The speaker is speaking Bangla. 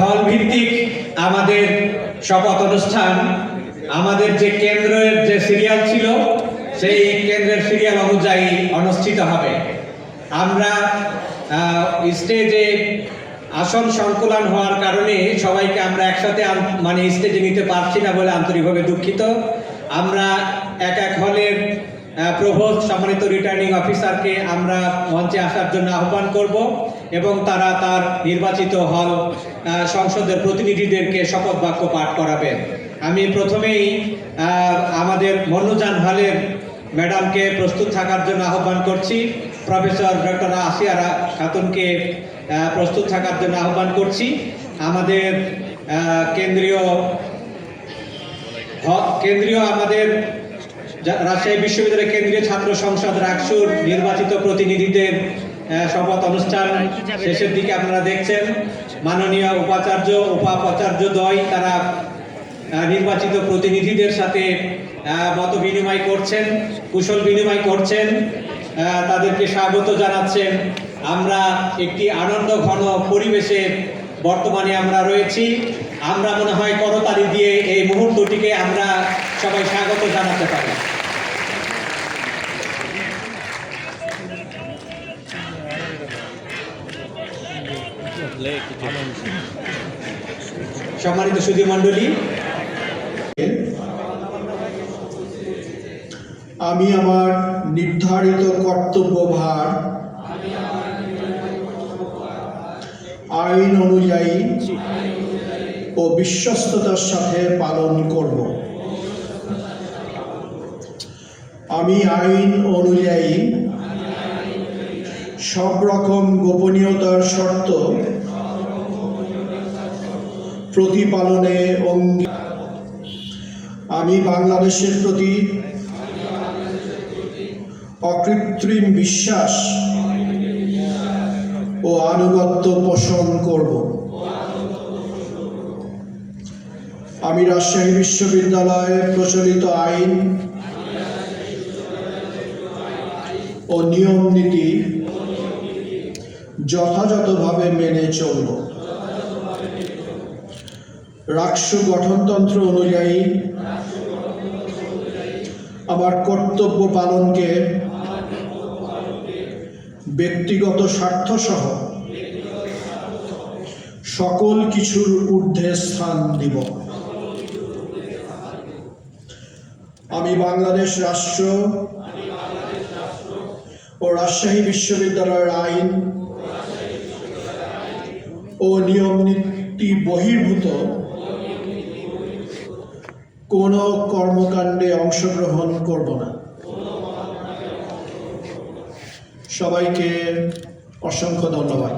হল ভিত্তিক আমাদের শপথ অনুষ্ঠান, আমাদের যে কেন্দ্রের যে সিরিয়াল ছিল, সেই কেন্দ্রের সিরিয়াল অনুযায়ী অনুষ্ঠিত হবে। আমরা স্টেজে আসন সংকুলন হওয়ার কারণে সবাইকে আমরা একসাথে মানে স্টেজে নিতে পারছি না বলে আন্তরিকভাবে দুঃখিত। আমরা এক এক হলের প্রভোস্ট, সম্মানিত রিটার্নিং অফিসারকে আমরা মঞ্চে আসার জন্য আহ্বান করব। এবং তারা তার নির্বাচিত হল সংসদের প্রতিনিধিদেরকে শপথ বাক্য পাঠ করাবেন আমি প্রথমেই আমাদের মনুজান হলের ম্যাডামকে প্রস্তুত থাকার জন্য আহ্বান করছি। প্রফেসর ডক্টর আসিয়া রা- খাতুনকে প্রস্তুত থাকার জন্য আহ্বান করছি। আমাদের কেন্দ্রীয় কেন্দ্রীয় আমাদের রাজশাহী বিশ্ববিদ্যালয়ের কেন্দ্রীয় ছাত্র সংসদ রাকসুর নির্বাচিত প্রতিনিধিদের শপথ অনুষ্ঠান শেষের দিকে আপনারা দেখছেন। মাননীয় উপাচার্য উপাচার্য দ্বয় তারা নির্বাচিত প্রতিনিধিদের সাথে মত বিনিময় করছেন, কুশল বিনিময় করছেন। তাদেরকে স্বাগত জানাচ্ছেন। আমরা একটি আনন্দ ঘন পরিবেশে বর্তমানে আমরা রয়েছি। আমরা মনে হয় করতালি দিয়ে এই মুহূর্তটিকে আমরা সবাই স্বাগত জানাতে পারি। সম্মানিত আমি আমার নির্ধারিত কর্তব্যভার আইন অনুযায়ী ও বিশ্বস্ততার সাথে পালন করব। আমি আইন অনুযায়ী সব রকম গোপনীয়তার শর্ত প্রতিপালনে অঙ্গী আমি বাংলাদেশের প্রতি অকৃত্রিম বিশ্বাস ও আনুগত্য পোষণ করব। আমি রাজশাহী বিশ্ববিদ্যালয়ে প্রচলিত আইন ও নিয়ম নীতি যথাযথভাবে মেনে চলব। রাষ্ট্র গঠনতন্ত্র অনুযায়ী আমার কর্তব্য পালনকে ব্যক্তিগত স্বার্থ সহ সকল কিছুর ঊর্ধ্বে স্থান দিব। আমি বাংলাদেশ রাষ্ট্র ও রাজশাহী বিশ্ববিদ্যালয়ের আইন ও নিয়ম নীতি বহির্ভূত কোনো কর্মকাণ্ডে অংশগ্রহণ করব না। সবাইকে অসংখ্য ধন্যবাদ।